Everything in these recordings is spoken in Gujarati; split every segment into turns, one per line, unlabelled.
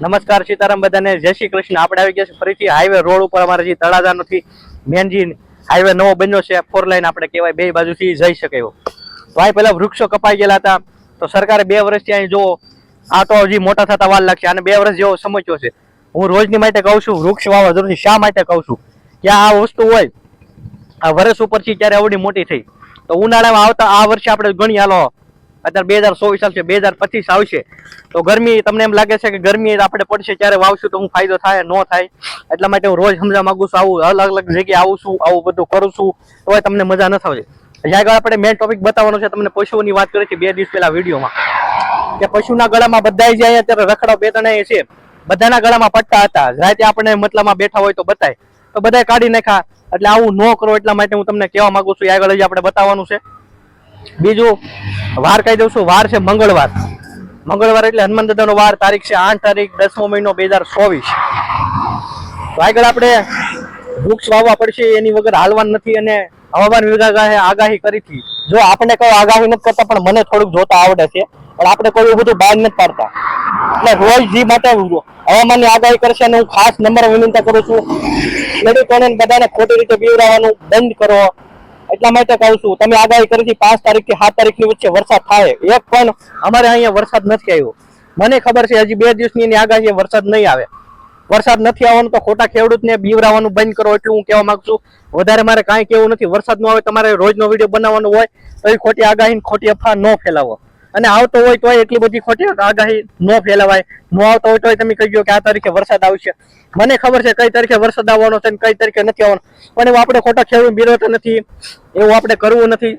નમસ્કાર સીતારામ બધાને. જય શ્રી કૃષ્ણ. આપણે આવી ગયા છે ફરીથી હાઈવે રોડ ઉપર. અમારે જે તળાજાનોથી મેન જે હાઈવે નવો બન્યો છે ફોર લાઈન આપણે કહેવાય, બે બાજુથી જઈ શકે એવો. તો આ પહેલા વૃક્ષો કપાઈ ગયેલા હતા. તો સરકારે બે વર્ષથી અહીં જો આ તો હજી મોટા થતા વાર લાગશે. અને બે વર્ષ જેવો સમજ્યો છે. હું રોજની માટે કહું છું, વૃક્ષ વાવવા જરૂરી શા માટે કહું છું? કે આ વસ્તુ હોય, આ વર્ષ ઉપરથી ત્યારે આવડી મોટી થઈ. તો ઉનાળામાં આવતા આ વર્ષે આપણે ગણી હાલો અત્યારે બે હજાર ચોવીસ આવશે બે હજાર પચીસ આવશે. તો ગરમી, તમને એમ લાગે છે કે ગરમી આપણે પડશે ત્યારે વાવશું તો હું ફાયદો થાય, ન થાય. એટલા માટે હું રોજ સમજા માંગુ છું, આવું અલગ અલગ જગ્યાએ આવું છું, આવું બધું કરું છું તો તમને મજા ન થશે જ્યાં આગળ આપણે મેન ટોપિક બતાવવાનો છે, તમને પશુઓની વાત કરી છે બે દિવસ પહેલા વિડીયોમાં. કે પશુના ગળામાં બધા જે અત્યારે રખડા બે ત્રણ છે, બધાના ગળામાં પટ્ટા હતા. રાતે આપણે મતલબમાં બેઠા હોય તો બતાય. તો બધાય કાઢી નાખ્યા. એટલે આવું ન કરો એટલા માટે હું તમને કહેવા માંગુ છું આગળ જ આપણે બતાવવાનું છે. બીજું, વાર કહી દઉં છું, વાર છે મંગળવાર. મંગળવાર એટલે હનુમાન દાદાનો વાર, તારીખ છે આઠ તારીખ, દસમો મહિનો બે હજાર ચોવીસ. તો આગળ આપણે વૃક્ષ વાવવા પડશે, એની વગર હાલવાન નથી અને હવામાન વિભાગે આગાહી કરી જો આપણે કઈ આગાહી નથી કરતા, પણ મને થોડુંક જોતા આવડે છે, પણ આપણે કોઈ બધું બહાર નથી પાડતા. એટલે રોજ જે માટે હવામાનની આગાહી કરશે અને હું ખાસ નંબર વિનંતી કરું છું ખેડૂતોને બધાને ખોટી રીતે બીવડાવવાનું બંધ કરો. એટલા માટે કહું છું, તમે આગાહી કરી હતી, પાંચ તારીખથી સાત તારીખની વચ્ચે વરસાદ થાય. એક પણ અમારે અહીંયા વરસાદ નથી આવ્યો. મને ખબર છે, હજી બે દિવસની એની આગાહી વરસાદ નહીં આવે. વરસાદ નથી આવવાનો તો ખોટા ખેડૂતને બીવરાવાનું બંધ કરો એટલું હું કહેવા માંગુ છું, વધારે મારે કાંઈ કેવું નથી. વરસાદ ન આવે, તમારે રોજનો વીડિયો બનાવવાનો હોય, તો એ ખોટી આગાહી ખોટી અફવા ન ફેલાવો. અને આવતો હોય તોય એટલી બધી ખોટી આગાહી ન ફેલાવાય. ન આવતો હોય તોય તમે કહી દો કે આ તારીખે વરસાદ આવશે. મને ખબર છે કઈ તારીખે વરસાદ આવવાનો છે કઈ તારીખે નથી આવવાનો. પણ એવું આપણે ખોટા ખેડૂત બિરોતા નથી. એવું આપણે કરવું નથી.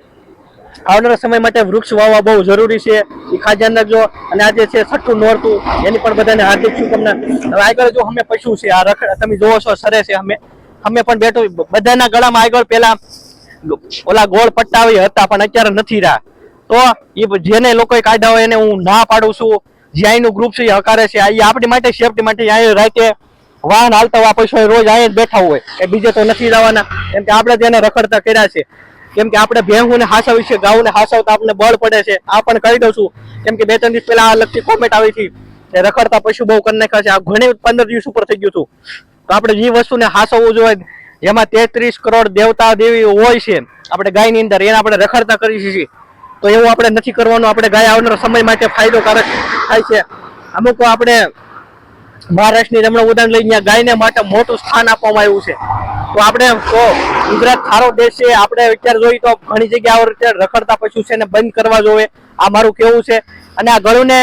આવનારા સમય માટે વૃક્ષ વાવવા બહુ જરૂરી છે. એ ખાસ રાખજો અને આજે છે છઠ્ઠું નોરતું. એની પણ બધાને હાર્દિક શુભકામના હવે આગળ જો અમે પશુ છે, આ રખ તમે જોવો છો, સરે છે અમે. અમે પણ બેઠો બધાના ગળામાં આગળ પેલા ઓલા ગોળ પટ્ટા હતા, પણ અત્યારે નથી રહ્યા. તો એ જેને લોકોએ કાઢ્યા હોય એને હું ના પાડું છું. જે અહીંનું ગ્રુપ છે એ હકારે છે. ઈ આપણી માટે સેફટી માટે અહીં રાતે વાહન હાલતા હોય પૈસા રોજ અહીંયા જ બેઠા હોય. એ બીજે તો નથી જવાના. કેમ કે આપણે તેને રખડતા કર્યા છે. કેમ કે આપણે ભેહુંને હાસાવી છે, ગાઉને હાસાવતા આપણને બળ પડે છે. આ પણ કહી દઉં છું. કેમ કે બે, ત્રણ દિવસ પહેલા આ લગતી કોમેન્ટ આવી હતી કે રખડતા પશુ બહુ કરી નાખ્યા છે. આ ઘણી પંદર દિવસ ઉપર થઈ ગયું હતું. તો આપણે જે વસ્તુને હાસવવું જોઈએ. જેમાં તેત્રીસ કરોડ દેવતા દેવી હોય છે. આપણે ગાયની અંદર એને આપણે રખડતા કરી છીએ તો એવું આપણે નથી કરવાનું. આપણે ગાય આવનારા સમય માટે ફાયદોકારક થાય છે. અમુક આપણે મહારાષ્ટ્રની હમણાં ઉદાહરણ લઈ ગાયને માટે મોટું સ્થાન આપવામાં આવ્યું છે. તો આપણે તો ગુજરાત સારો દેશ છે. આપણે અત્યારે જોઈએ તો ઘણી જગ્યાએ આવી રખડતા પશુ છે એને બંધ કરવા જોઈએ આ મારું કેવું છે. અને આ ગળુને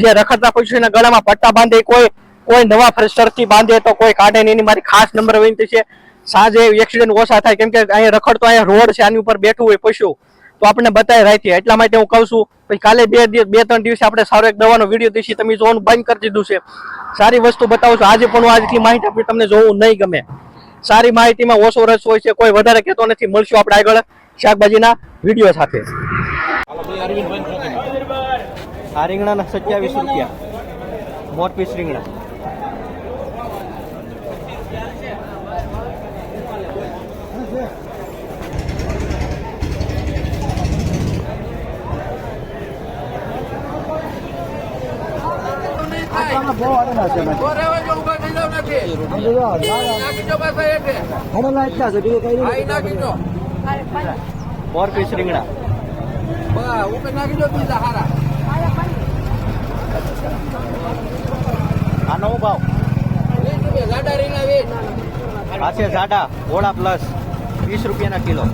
જે રખડતા પશુ છે એના ગળામાં પટ્ટા બાંધે, કોઈ કોઈ નવા ફ્રેશરથી બાંધે તો કોઈ કાઢે નહીં. એની મારી ખાસ નંબર વિનંતી છે. સાંજે એક્સિડન્ટ ઓછા થાય. કેમ કે અહીંયા રખડતો અહીંયા રોડ છે. આની ઉપર બેઠું હોય પશુ. તો આપણને બતાવી રાખીએ એટલા માટે હું કહું છું, પછી કાલે બે દિવસ બે ત્રણ દિવસે આપણે સારો એક દવાનો વીડિયો દઈશી તમે જોવાનું બંધ કરી દીધું છે. સારી વસ્તુ બતાવું છું. આજે પણ હું આજથી માહિતી આપી, તમને જોવું નહીં ગમે. સારી માહિતીમાં ઓછો રસ હોય છે, કોઈ વધારે કહેતો નથી. મળશું આપણે આગળ શાકભાજીના વીડિયો સાથે. આ રીંગણાના સત્યાવીસ રૂપિયા. મોટ પીસ રીંગણા. મોટ પીસ રીંગણા. આ નવો ભાવ? આ છે જાડા ઓળા પ્લસ વીસ રૂપિયાના કિલો.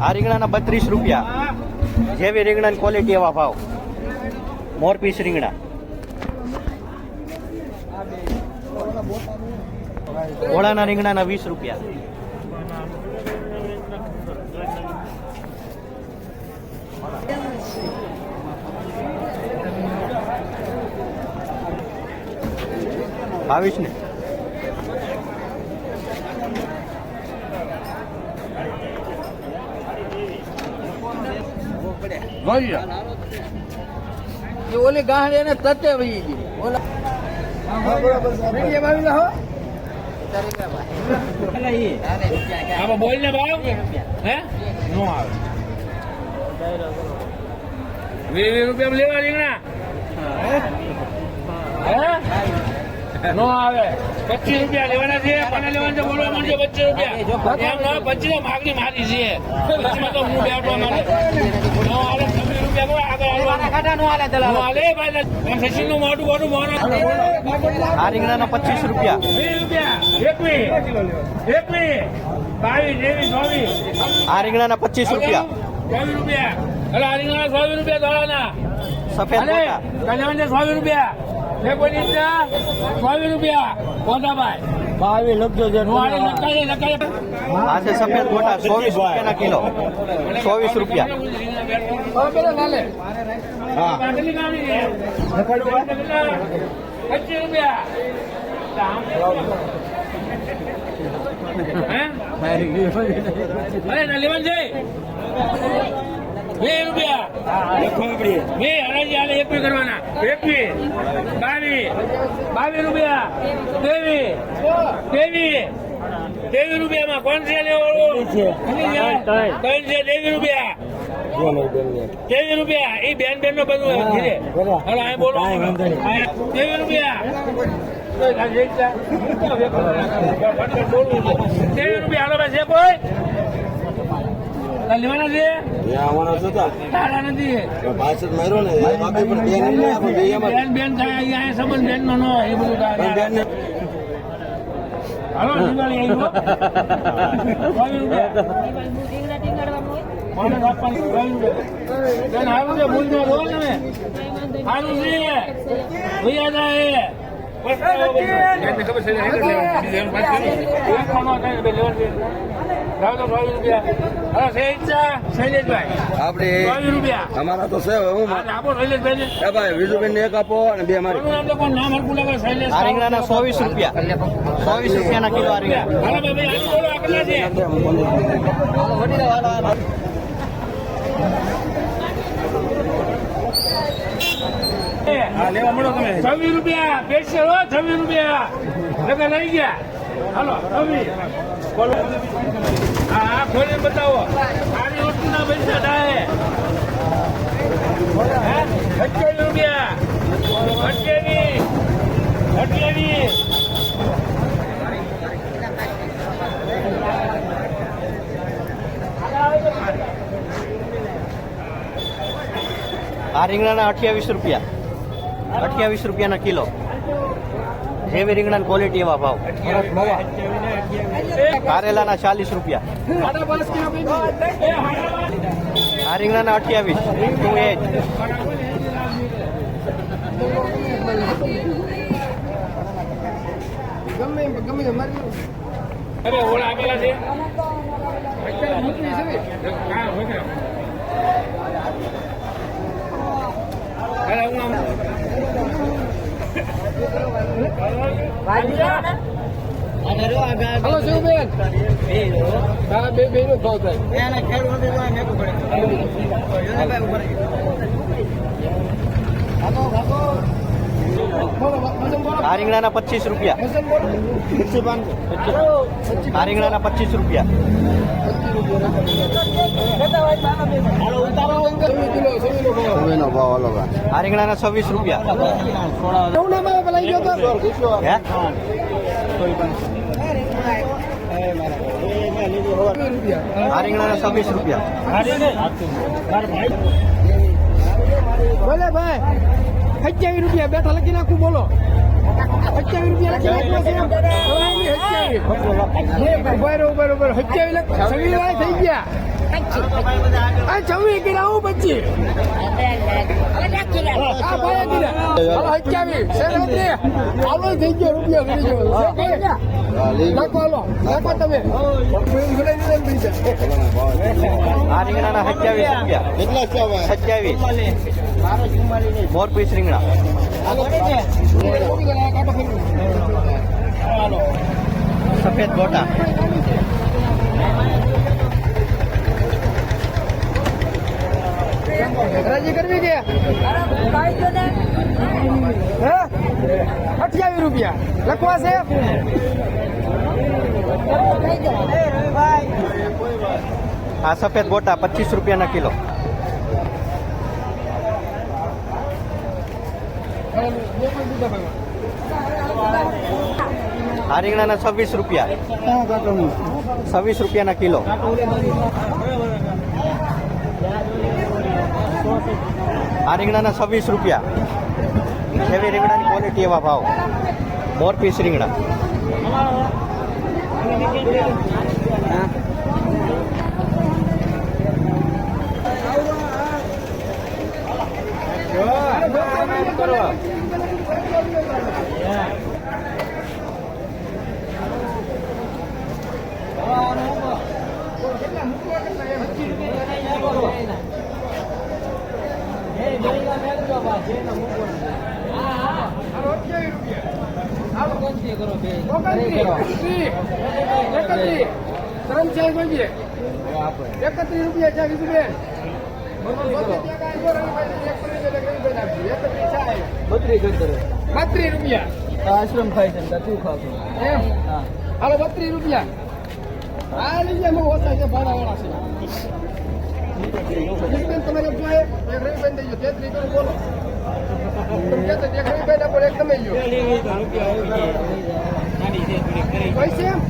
આ રીંગણાના બત્રીસ રૂપિયા. જેવી રીંગણાની ક્વોલિટી એવા ભાવ. મોર પીસ રીંગણા. ઓળાના રીંગણાના વીસ રૂપિયા. બાવીસ ને
ઓલી ગાંઠ એને તતે વહી ગઈ. ઓલા મીડિયમ આવી લા હો
આમાં બોલ ને ભાવ? હે? નો આવે. વીસ વીસ રૂપિયા લેવા રીંગણા નો આવે. પચીસ રૂપિયા લેવાના છે કોને લેવાના છે બોલવા માંડજો પચીસ રૂપિયા. એમ ના પચીસ માગણી મારી છે. પચીસમાં તો હું બેઠવા માંડે નો રૂપિયા
આ પચીસ રૂપિયા.
રૂપિયા ચોવીસ
આ પચીસ રૂપિયા.
રૂપિયા આ રીંગણા ચોવીસ રૂપિયા ધોળાના
સફેદ
રૂપિયા. રૂપિયા ગોદાભાઈ
બાવી લખજો છે
આજે
આ છે સફેદ ગોટા ચોવીસ રૂપિયાના કિલો. ચોવીસ રૂપિયા.
હે. લેવાનું છે બે રૂપિયા. બે હરાજી હાલે એકવી કરવાના. એકવી બાવી બાવી રૂપિયા. તેવી તેવી ત્રેવીસ રૂપિયામાં કોણ છે લેવાનું ત્રણ છે તેવી રૂપિયા. તેવી રૂપિયા. એ બેન બેન નો બધું હવે અહીં બોલો. તેવી રૂપિયા. તેવી રૂપિયા. હાલો ભાઈ છે કોઈ. લેવાના છે? તારા નથી. બેન બેન થાય અહીંયા સંબંધ બેન નો ન એ બધું થાય હાલો દિવાળી આવી. બેન ખબર છે? રૂપિયા. રૂપિયા.
અમારા તો છે હું ભાઈ વિજુબેન ને એક આપો અને બે મારી.
ચોવીસ રૂપિયા. ચોવીસ રૂપિયાના કિલો આ રીંગણા
હાલો ભાઈ આગળ બોલો આ કેટલા છે છવ્વીસ રૂપિયા પેશિયલ હો છવ્વીસ રૂપિયા. લગા લઈ ગયા. હાલો છવ્વીસ. હા હા બતાવો. સારી વસ્તુના પૈસા થાય. અઠ્યાવીસ રૂપિયા. અઠ્યાવીસ અઠ્યાવીસ
આ રીંગણાના અઠ્યાવીસ રૂપિયા. અઠ્યાવીસ રૂપિયાના કિલો. જેવી રીંગણાની ક્વોલિટી એવા ભાવ. કારેલાના ચાલીસ રૂપિયા. આ રીંગણાના અઠ્યાવીસ ટુ એજ
ગમે
હા,
બે બે નો ભાવ થાય
આ રીંગણાના પચીસ રૂપિયા. આ રીંગણાના પચીસ રૂપિયા
નો ભાવ અલગ
આ રીંગણાના છવ્વીસ રૂપિયા આ
બોલે ભાઈ સત્યાવીસ રૂપિયા. બેઠા લખી નાખું બોલો સત્યાવીસ રૂપિયા લખી નાખવા છે થઈ ગયા છવ્વીસ કીધા હાલો સત્યાવીસ થઈ
આ રીંગણાના સત્યાવીસ રૂપિયા
કેટલા
સત્યાવીસ મોર પીસ રીંગણા સફેદ ગોટા
રાજી કરવી કે હે? અઠ્યાવીસ રૂપિયા. લખવા છે?
આ સફેદ ગોટા પચીસ રૂપિયાના કિલો. આ રીંગણાના છવ્વીસ રૂપિયા. છવ્વીસ રૂપિયાના કિલો. આ રીંગણાના છવ્વીસ રૂપિયા. એવી રીંગણાની ક્વોલિટી એવા ભાવ. મોર પીસ રીંગણા.
એકત્રીસ રૂપિયા. છે વિજુબેન બત્રીસ રૂપિયા.
આશ્રમ થાય છે તું ખાવ
એમ હાલો, બત્રીસ રૂપિયા. આ લીધે ઓછા છે, ભાડાવાળા છે. વિજુબેન તમારે જોઈએ દઈ કરું બોલો. તમે પૈસે એમ?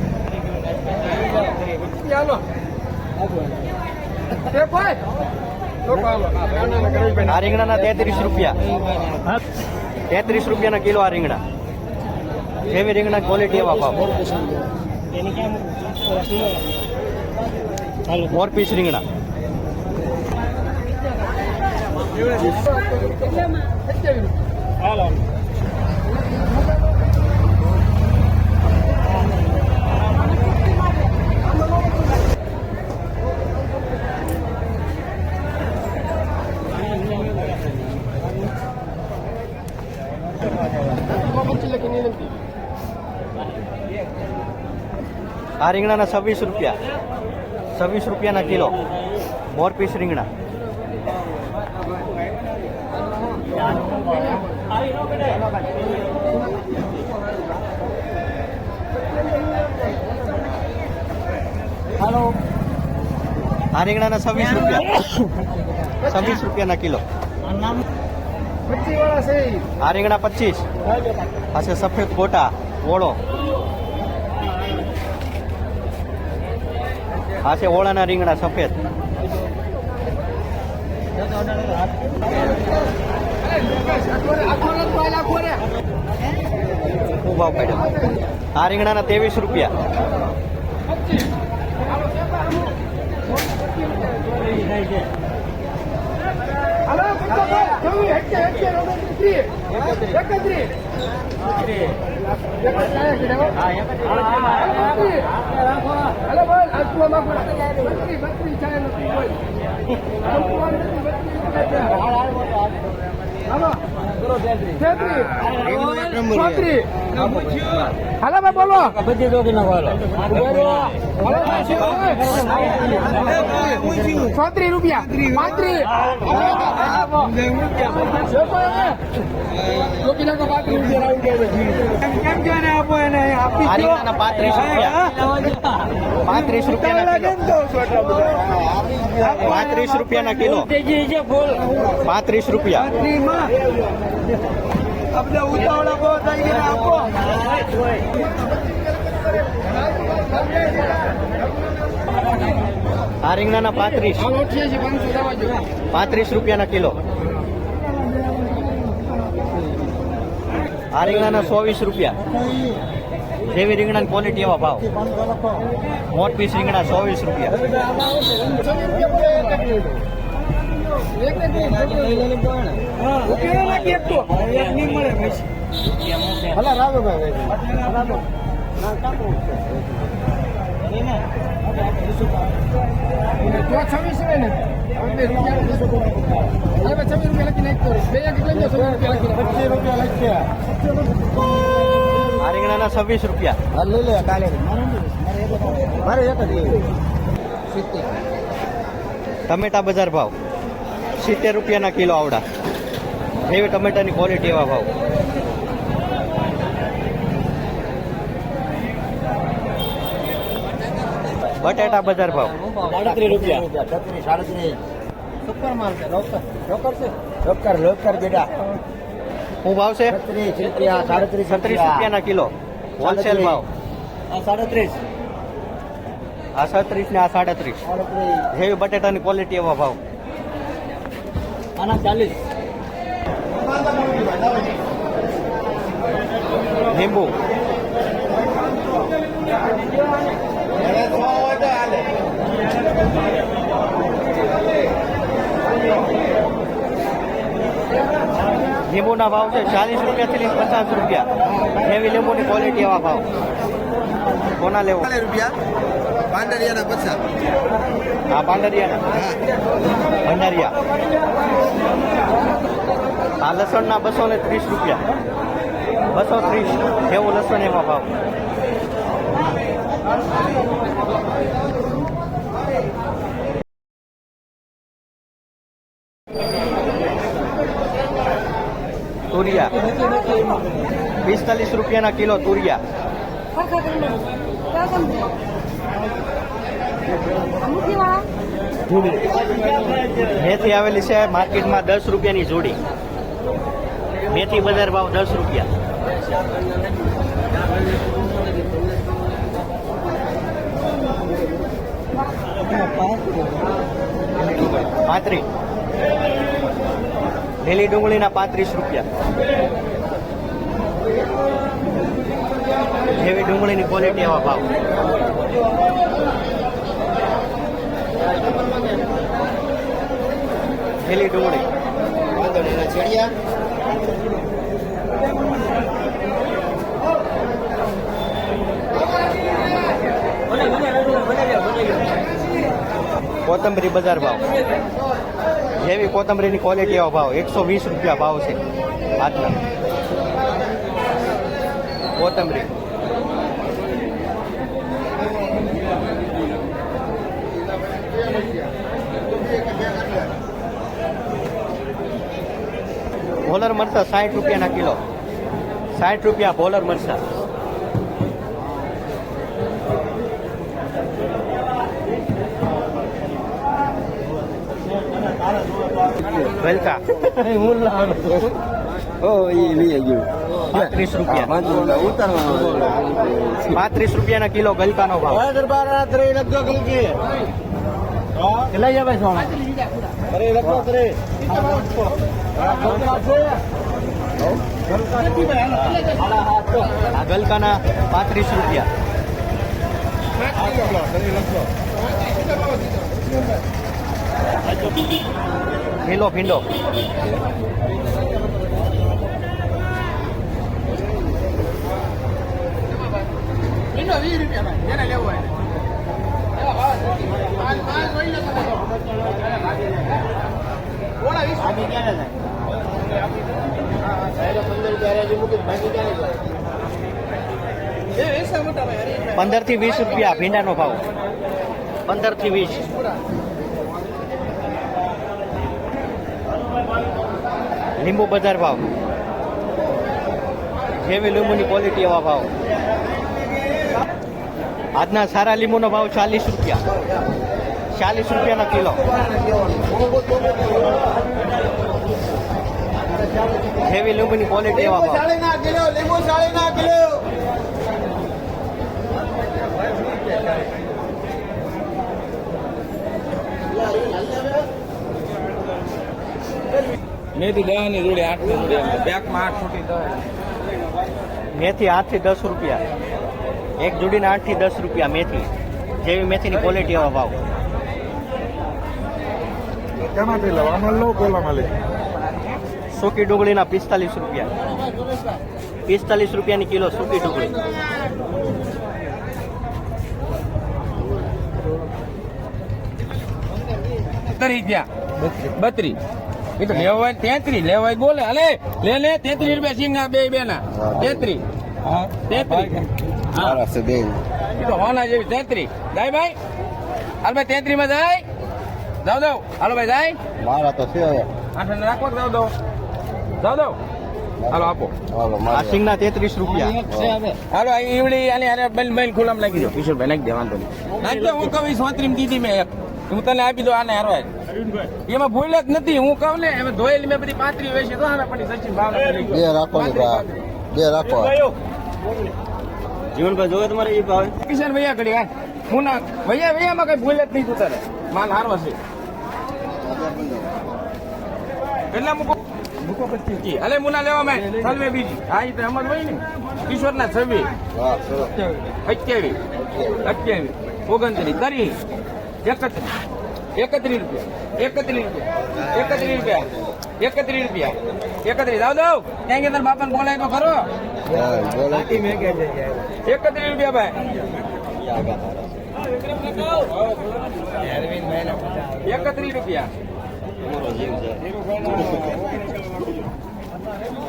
એ ભાઈ.
આ રીંગણાના તેત્રીસ રૂપિયા. તેત્રીસ રૂપિયાના કિલો આ રીંગણા. જેવી રીંગણા ક્વોલિટી એવા ભાવ. મોર પીસ રીંગણા. આ રીંગણાના છવ્વીસ રૂપિયા છવ્વીસ રૂપિયાના કિલો મોર પીસ રીંગણા આ રીંગણાના છવ્વીસ રૂપિયા. છવ્વીસ રૂપિયાના કિલો.
પચીસ વાળા છે
આ રીંગણા પચીસ. આ છે સફેદ ગોટા ઓળો. આ છે ઓળાના રીંગણા સફેદ. ખૂબ ભાવ કાઢ્યો આ રીંગણાના ત્રેવીસ રૂપિયા.
બત્રીસ બોલ હાલો ભાઈ બોલો
બધી જોગી નાખો
ચોત્રીસ રૂપિયા પાંત્રીસ
પાંત્રીસ રૂપિયા. પાંત્રીસ રૂપિયાના કિલો. પાંત્રીસ રૂપિયાના કિલો. પાંત્રીસ રૂપિયા
આપણે ઉતાવળા બહુ થઈ ગયા આપો.
આ પાંત્રીસ.
રૂપિયા છીએ પાંચસો દવા
પાંત્રીસ રૂપિયાના કિલો. આ રીંગણાના સો વીસ રૂપિયા. જેવી રીંગણાની ક્વોલિટી એવા ભાવ. મોટ પીસ રીંગણા
સો વીસ રૂપિયા છવ્વીસ બે રૂપિયા લખ્યા
આ છવ્વીસ રૂપિયા.
લઈ લે કાલે મારે એક
ટમેટા બજાર ભાવ. સિત્તેર રૂપિયાના કિલો આવડા. એવી ટમેટાની ક્વોલિટી એવા ભાવ. બટેટા બજાર ભાવ.
સાડત્રીસ રૂપિયા.
છત્રીસ સાડત્રીસ. સુપર માલ છે લોકર લોકર છે? લોકર લોકર બેટા.
શું ભાવ છે?
છત્રીસ રૂપિયા સાડત્રીસ
છત્રીસ રૂપિયાના કિલો. હોલસેલ ભાવ.
આ સાડત્રીસ.
આ સાડત્રીસ ને આ સાડત્રીસ.
સાડત્રીસ.
જેવી બટેટાની ક્વોલિટી એવા ભાવ.
આના ચાલીસ.
લીંબુ. લીંબુના ભાવ છે ચાલીસ રૂપિયાથી લઈને પચાસ રૂપિયા. એવી લીંબુની ક્વોલિટી એવા ભાવ. કોના લેવો?
રૂપિયા. પાંડરિયાના પચાસ.
આ પાંડરિયાના ભંડારિયા. આ લસણના બસો ને ત્રીસ રૂપિયા. બસો ત્રીસ. એવું લસણ એમાં ભાવ. તુરિયા. પિસ્તાલીસ રૂપિયાના કિલો તુરિયા. મેથી આવેલી છે માર્કેટમાં દસ રૂપિયાની જોડી. મેથી બજાર ભાવ દસ રૂપિયા. પાંત્રીસ. લીલી ડુંગળીના પાંત્રીસ રૂપિયા. જેવી ડુંગળીની ક્વોલિટી એવા ભાવ. લીલી ડુંગળી. કોથંબરી બજાર ભાવ. જેવી કોથંબરીની ક્વોલિટી એવા ભાવ. એકસો વીસ રૂપિયા ભાવ છે. આજના કોથંબરી ભોલર મરચા સાઠ રૂપિયાના કિલો. સાઠ રૂપિયા ભોલર મરચા. વેલકા
હું લાવવાનો ઓ એ લઈ ગયું
પાંત્રીસ રૂપિયા
ઉતારવાનું
પાંત્રીસ રૂપિયાના કિલો ગલકાનો ભાવ
દરબાર ત્રણ કેટલા છે ભાઈ સોના અરે
આ ગલકાના પાંત્રીસ રૂપિયા લીલો ભીંડો.
એનો વીસ રૂપિયા જેને લેવો હોય. પંદરથી વીસ રૂપિયા
ભીંડાનો ભાવ. પંદરથી વીસ. લીંબુ બજાર ભાવ. જેવી લીંબુની ક્વોલિટી એવા ભાવ. આજના સારા લીંબુનો ભાવ ચાલીસ રૂપિયા. ચાલીસ રૂપિયાના કિલો. જેવી લીંબુની ક્વોલિટી એવા ભાવ
સાડીના કિલો લીંબુ સાડીના કિલો
મેથી દહની જોડે આઠની જોડે બેકમાં આઠ ફૂટી દહ.
મેથી આઠથી દસ રૂપિયા. એક જોડીને આઠથી દસ રૂપિયા મેથી. જેવી મેથીની ક્વોલિટી એવા ભાવ
કેમાંથી લો આમાં લો પેલામાં લે
સૂકી ડુંગળીના પિસ્તાલીસ રૂપિયા. પિસ્તાલીસ રૂપિયાની કિલો સૂકી ડુંગળી.
તરી ગયા. બત્રી એ તો લેવાય તેત્રી લેવાય બોલે. અલે લે લે તેત્રીસ રૂપિયા સિંગા બે બે ના તેત્રી. તેત્રી. એ તો હોના જેવી તેત્રી. જાય ભાઈ. હાલ ભાઈ તેત્રી માં જાય. જાવ દો હાલો ભાઈ જાય.
મારા તો છે
આઠ ને રાખો જાવ દો જાવ દો હાલો આપો.
હાલો
આ સિંગના તેત્રીસ રૂપિયા.
હાલો આ ઈવડી અને બેન બેન ખુલ્લામાં નાખી દો. કિશોરભાઈ નાખી દેવાનું નાખી દો હું કવિ સોત્રીમ દીધી મેં એક. હું તને આપી દઉં આને હારવા. એમાં ભૂલ જ નથી. હું કહું ને એમાં ધોયેલી મેં બધી પાંત્રી વેચી તો આને પણ સચિન ભાવ
બે રાખો ને બા રાખો.
જીવનભાઈ જોવે તમારે એ ભાવે?
કિશન ભૈયા કરી હા. હું ના ભૈયા ભૈયામાં કઈ ભૂલ જ નહીં તું તારે માલ હારવા છે. કેટલા મૂકો. મૂકો પછી. અલે મુના લેવા મેં સલવે બીજી. હા એ તો અમર હોય ને. કિશોર ના છવ્વીસ અઠ્યાવીસ અઠ્યાવીસ ઓગણત્રીસ. ત્રીસ એકત્રીસ. રૂપિયા. એકત્રીસ રૂપિયા. એકત્રીસ રૂપિયા. એકત્રીસ રૂપિયા. એકત્રીસ. આવ દઉં ત્યાં કે તાર બાપાને બોલાય તો ખરો. એકત્રીસ રૂપિયા ભાઈ. એકત્રીસ રૂપિયા.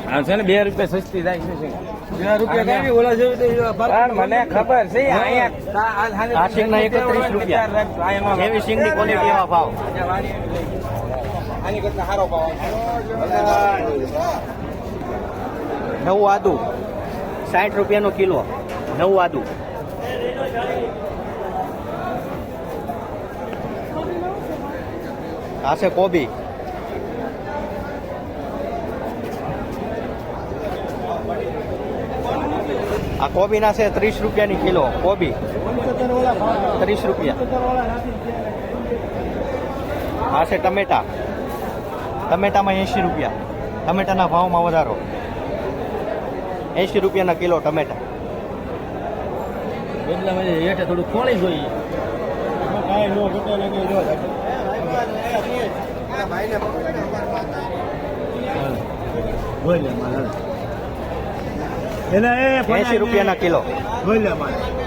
હા છે ને બે રૂપિયા સસ્તી થાય છે
બે રૂપિયા ઓલા જેવી
મને ખબર છે અહીંયા
સિંગના 31 રૂપિયા. જેવી સિંગની ક્વોલિટી એવા ભાવ.
આની કરતા સારો ભાવ
નવું આદુ. સાઠ રૂપિયાનો કિલો. નવું આદુ. આ છે કોબી. આ કોબીના છે ત્રીસ રૂપિયાની કિલો, કોબી. ત્રીસ રૂપિયા. આ છે ટમેટા. ટમેટામાં એંશી રૂપિયા. ટમેટાના ભાવમાં વધારો. એંશી રૂપિયાના કિલો ટમેટા.
હેઠે થોડું ખોળી જોઈએ. ઘટે લાગે જો બોલ મારા એના એ
એંશી રૂપિયાના કિલો.
બોલ મારા.